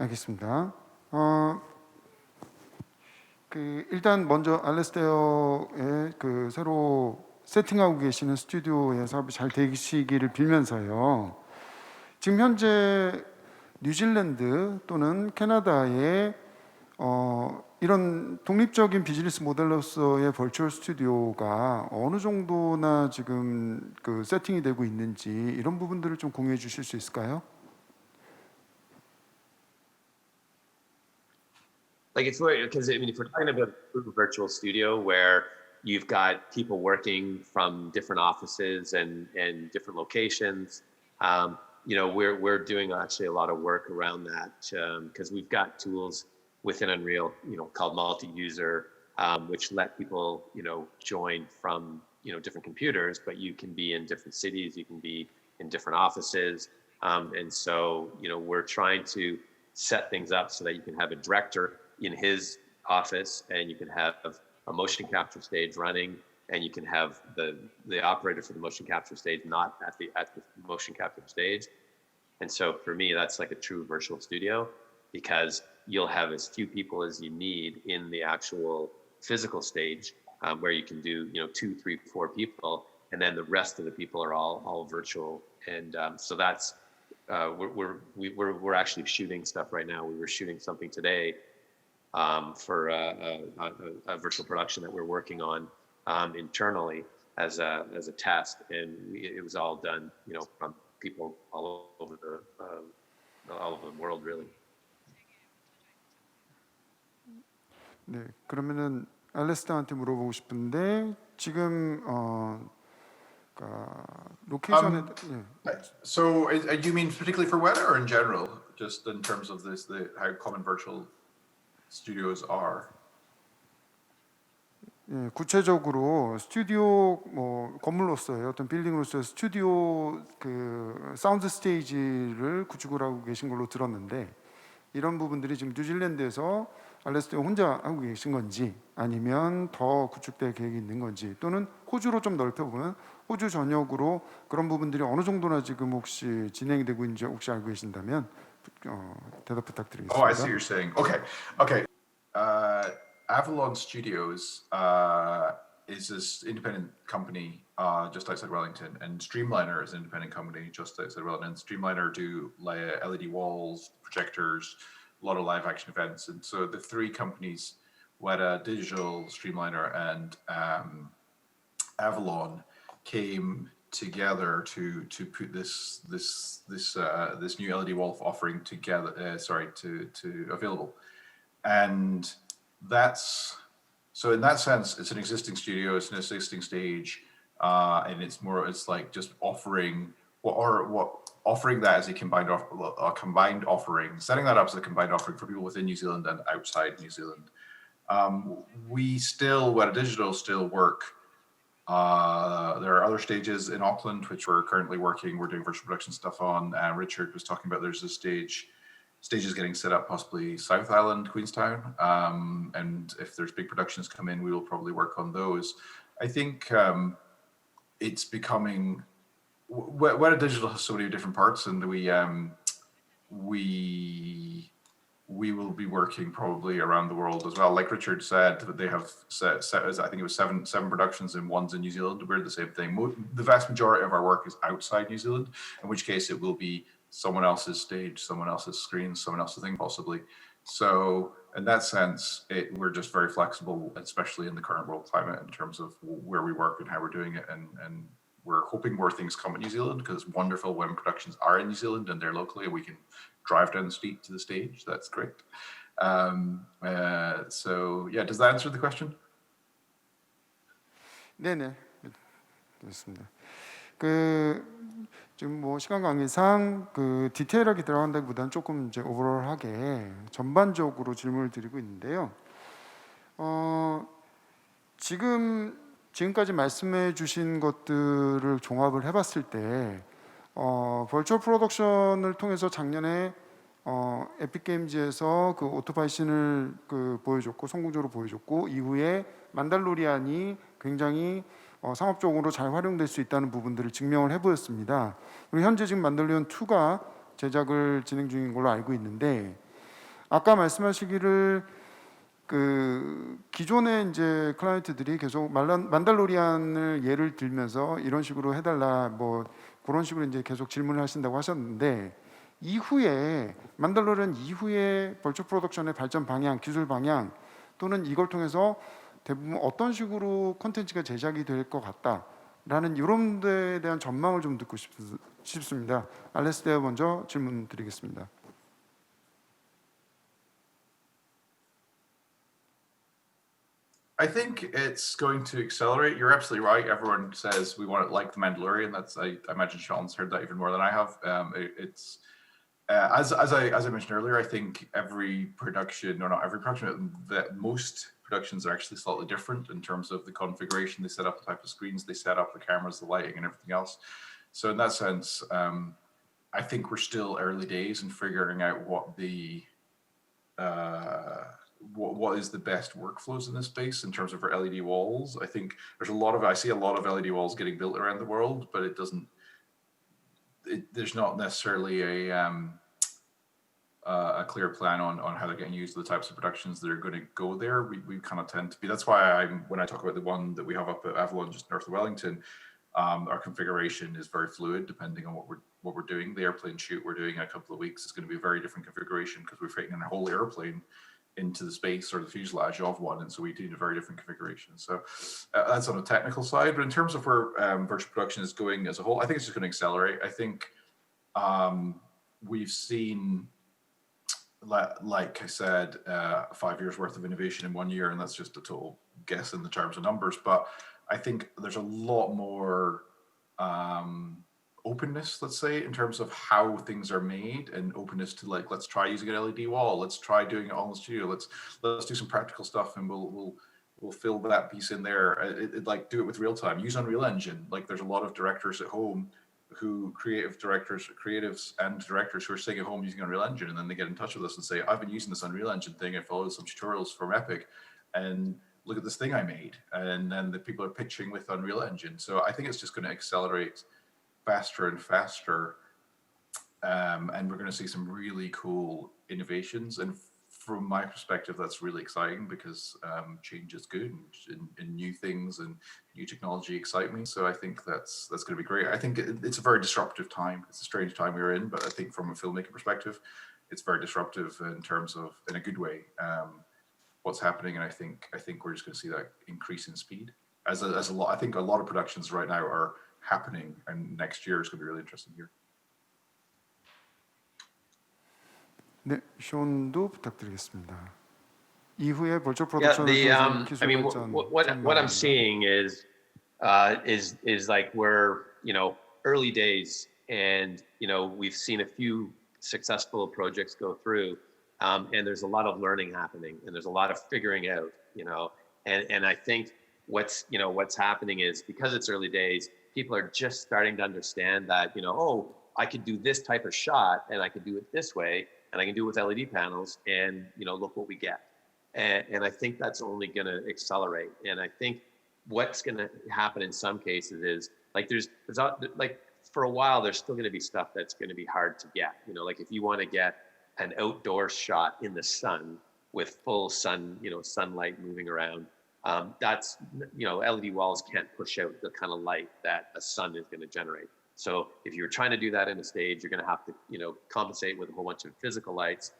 알겠습니다. 어, 그 일단 먼저 알레스테어의 그 새로 세팅하고 계시는 스튜디오의 사업이 잘 되시기를 빌면서요. 지금 현재 뉴질랜드 또는 캐나다의 어, 이런 독립적인 비즈니스 모델로서의 벌추얼 스튜디오가 어느 정도나 지금 그 세팅이 되고 있는지 이런 부분들을 좀 공유해 주실 수 있을까요? Like it's because I mean if we're talking about a virtual studio where you've got people working from different offices and and different locations, um, you know we're we're doing actually a lot of work around that because we've got tools within Unreal, you know, called multi-user, um, which let people you know join from you know different computers, but you can be in different cities, you can be in different offices, um, and so you know we're trying to set things up so that you can have a director in his office and you can have a motion capture stage running and you can have the the operator for the motion capture stage not at the at the motion capture stage and so for me that's like a true virtual studio because you'll have as few people as you need in the actual physical stage um, where you can do you know two three four people and then the rest of the people are all all virtual and um, so that's uh, we're, we're, we, we're, we're actually shooting stuff right now. We were shooting something today um, for uh, a, a, a virtual production that we're working on um, internally as a, as a test. And we, it was all done, you know, from people all over the, um, all over the world, really. 네, 그러면은 알레스타한테 물어보고 싶은데 지금 어, 그러니까 로케이션에 Um, 예. So, uh, do you mean particularly for Weta or in general, just in terms of this, the how common virtual studios are? 예, 구체적으로 스튜디오 뭐 건물로서의 어떤 빌딩으로서의 스튜디오 그 사운드 스테이지를 구축을 하고 계신 걸로 들었는데 이런 부분들이 지금 뉴질랜드에서 알레스테오 혼자 하고 계신 건지 아니면 더 구축될 계획이 있는 건지 또는 호주로 좀 넓혀보면 호주 전역으로 그런 부분들이 어느 정도나 지금 혹시 진행이 되고 있는지 혹시 알고 계신다면 어, 대답 부탁드리겠습니다. Oh, I see what you're saying. Okay, okay. Uh, Avalon Studios uh, is this independent company uh, just outside Wellington, and Streamliner is an independent company just outside Wellington. Streamliner do like LED walls, projectors, a lot of live action events, and so the three companies, Weta, Digital, Streamliner, and um, Avalon, came together to to put this this this uh, this new LED Wolf offering together. Uh, sorry, to to available, and that's so in that sense, it's an existing studio, it's an existing stage, uh, and it's more it's like just offering what or what offering that as a combined a combined offering, setting that up as a combined offering for people within New Zealand and outside New Zealand. Um, we still, Weta Digital still work uh, there are other stages in Auckland which we're currently working. We're doing virtual production stuff on. Uh, Richard was talking about there's a stage, stages getting set up possibly South Island, Queenstown. Um, and if there's big productions come in, we will probably work on those. I think um, it's becoming Weta Weta Digital has so many different parts, and we um, we we will be working probably around the world as well. Like Richard said, that they have set, set I think it was seven seven productions and one's in New Zealand. We're the same thing. The vast majority of our work is outside New Zealand, in which case it will be someone else's stage, someone else's screen, someone else's thing, possibly. So in that sense, it, we're just very flexible, especially in the current world climate, in terms of where we work and how we're doing it, and and we're hoping more things come in New Zealand because wonderful when productions are in New Zealand and they're locally we can drive down the street to the stage. That's great. Um, uh, so yeah, does that answer the question? 네네 됐습니다. 그 지금 뭐 시간 관계상 그 디테일하게 들어간다기보다는 조금 이제 오버롤하게 전반적으로 질문을 드리고 있는데요. 어 지금 지금까지 말씀해-주신 것들을 종합을 해봤을 때 어, 벌추얼 프로덕션을 통해서 작년에 어, 에픽 게임즈에서 그 오토바이 씬을 그 보여줬고 성공적으로 보여줬고 이후에 만달로리안이 굉장히 어, 상업적으로 잘 활용될 수 있다는 부분들을 증명을 해보였습니다. 그리고 현재 지금 만달로리안 2가 제작을 진행 중인 걸로 알고 있는데 아까 말씀하시기를 그 기존의 이제 클라이언트들이 계속 말란, 만달로리안을 예를 들면서 이런 식으로 해달라 뭐 그런 식으로 이제 계속 질문을 하신다고 하셨는데 이후에 만달로리안 이후에 벌초 프로덕션의 발전 방향, 기술 방향 또는 이걸 통해서 대부분 어떤 식으로 콘텐츠가 제작이 될 것 같다라는 이런 데에 대한 전망을 좀 듣고 싶, 싶습니다. 알레스테어 먼저 질문 드리겠습니다. I think it's going to accelerate. You're absolutely right. Everyone says we want it like the Mandalorian. That's I, I imagine Sean's heard that even more than I have. Um, it, it's uh, as as I as I mentioned earlier. I think every production, or not every production, that most productions are actually slightly different in terms of the configuration they set up, the type of screens they set up, the cameras, the lighting, and everything else. So in that sense, um, I think we're still early days in figuring out what the uh, what, is the best workflows in this space in terms of our LED walls. I think there's a lot of I see a lot of LED walls getting built around the world, but it doesn't. It, there's not necessarily a um, uh, a clear plan on on how they're getting used, the types of productions that are going to go there. We, we kind of tend to be. That's why I'm when I talk about the one that we have up at Avalon, just north of Wellington. Um, our configuration is very fluid depending on what we're what we're doing. The airplane shoot we're doing in a couple of weeks is going to be a very different configuration because we're fitting in a whole airplane into the space or the fuselage of one, and so we do a very different configuration. So uh, that's on the technical side. But in terms of where um, virtual production is going as a whole, I think it's just going to accelerate. I think um, we've seen, like I said, uh, five years worth of innovation in one year, and that's just a total guess in the terms of numbers. But I think there's a lot more um, openness, let's say, in terms of how things are made, and openness to like, let's try using an LED wall, let's try doing it all in the studio, let's let's do some practical stuff, and we'll we'll we'll fill that piece in there. Uh, It, it, like do it with real time. Use Unreal Engine. Like there's a lot of directors at home who creative directors, creatives and directors who are staying at home using Unreal Engine, and then they get in touch with us and say, I've been using this Unreal Engine thing. I followed some tutorials from Epic, and look at this thing I made. And then the people are pitching with Unreal Engine. So I think it's just going to accelerate faster and faster. Um, and we're going to see some really cool innovations. And from my perspective, that's really exciting because um, change is good and, and, and new things and new technology excite me. So I think that's that's going to be great. I think it, it's a very disruptive time. It's a strange time we're in, but I think from a filmmaker perspective, it's very disruptive in terms of in a good way. Um, what's happening, and I think I think we're just going to see that increase in speed. As a, as a lot, I think a lot of productions right now are happening, and next year is going to be a really interesting year. 네, 쇼도 부탁드리겠습니다. 이후에 벌초 Yeah, 프로덕션을 the 통해서 um, I 기술 mean, 발전 what what, what I'm 전망입니다. seeing is uh, is is like we're you know early days, and you know we've seen a few successful projects go through, um, and there's a lot of learning happening, and there's a lot of figuring out, you know, and and I think what's you know what's happening is because it's early days, people are just starting to understand that you know oh I could do this type of shot, and I could do it this way, and I can do it with LED panels, and you know look what we get and, and I think that's only going to accelerate. And I think what's going to happen in some cases is like there's there's a- like for a while there's still going to be stuff that's going to be hard to get. You know, like if you want to get an outdoor shot in the sun with full sun, you know, sunlight moving around, um, that's you know LED walls can't push out the kind of light that a sun is going to generate. So if you're trying to do that in a stage, you're going to have to you know compensate with a whole bunch of physical lights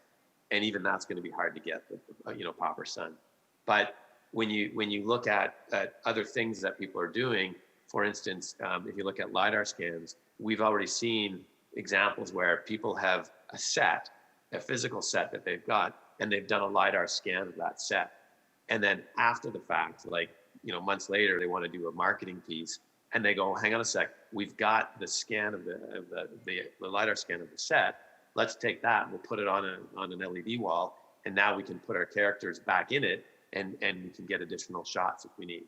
and even that's going to be hard to get with uh, you know proper sun but when you when you look at, at other things that people are doing for instance um, if you look at lidar scans we've already seen examples where people have a set a physical set that they've got and they've done a lidar scan of that set and then after the fact like you know months later they want to do a marketing piece and they go hang on a sec we've got the scan of the of the, the, the lidar scan of the set let's take that and we'll put it on a on an LED wall, and now we can put our characters back in it, and and we can get additional shots if we need.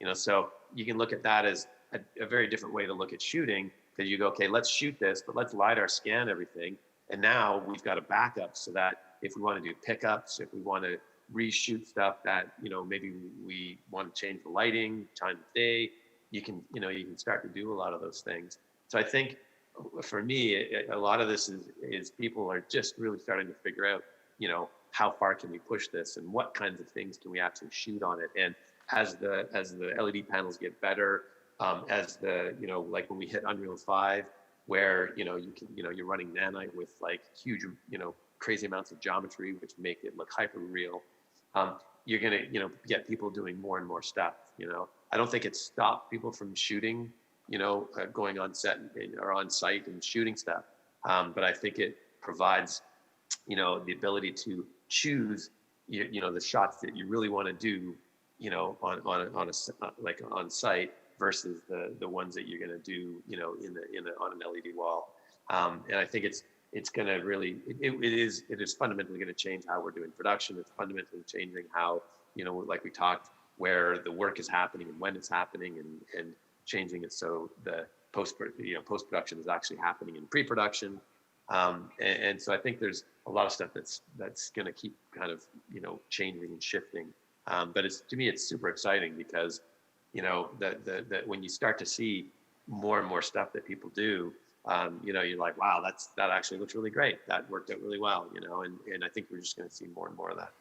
You know, so you can look at that as a, a very different way to look at shooting because you go, okay, let's shoot this, but let's lidar scan everything, and now we've got a backup so that if we want to do pickups, if we want to reshoot stuff that you know maybe we want to change the lighting, time of day, you can you know you can start to do a lot of those things. So I think for me, a- lot of this is is people are just really starting to figure out, you know, how far can we push this and what kinds of things can we actually shoot on it. And as the as the led panels get better um, as the you know like when we hit unreal 5 where you know you can you know you're running nanite with like huge you know crazy amounts of geometry which make it look hyper real um, you're gonna you know get people doing more and more stuff you know? I don't think it stopped people from shooting you know uh, going on set and, or on site and shooting stuff. Um, but i think it provides you know the ability to choose you, you know the shots that you really want to do you know on on on a uh, like on site versus the the ones that you're going to do you know in the in a, on an led wall. Um, and i think it's it's going to really it, it is it is fundamentally going to change how we're doing production it's fundamentally changing how you know like we talked where the work is happening and when it's happening and and changing it so the post you know post production is actually happening in pre-production um, and, and so I think there's a lot of stuff that's that's going to keep kind of you know changing and shifting. Um, but it's to me it's super exciting because you know that the when you start to see more and more stuff that people do, um, you know you're like wow that's that actually looks really great that worked out really well you know and and I think we're just going to see more and more of that.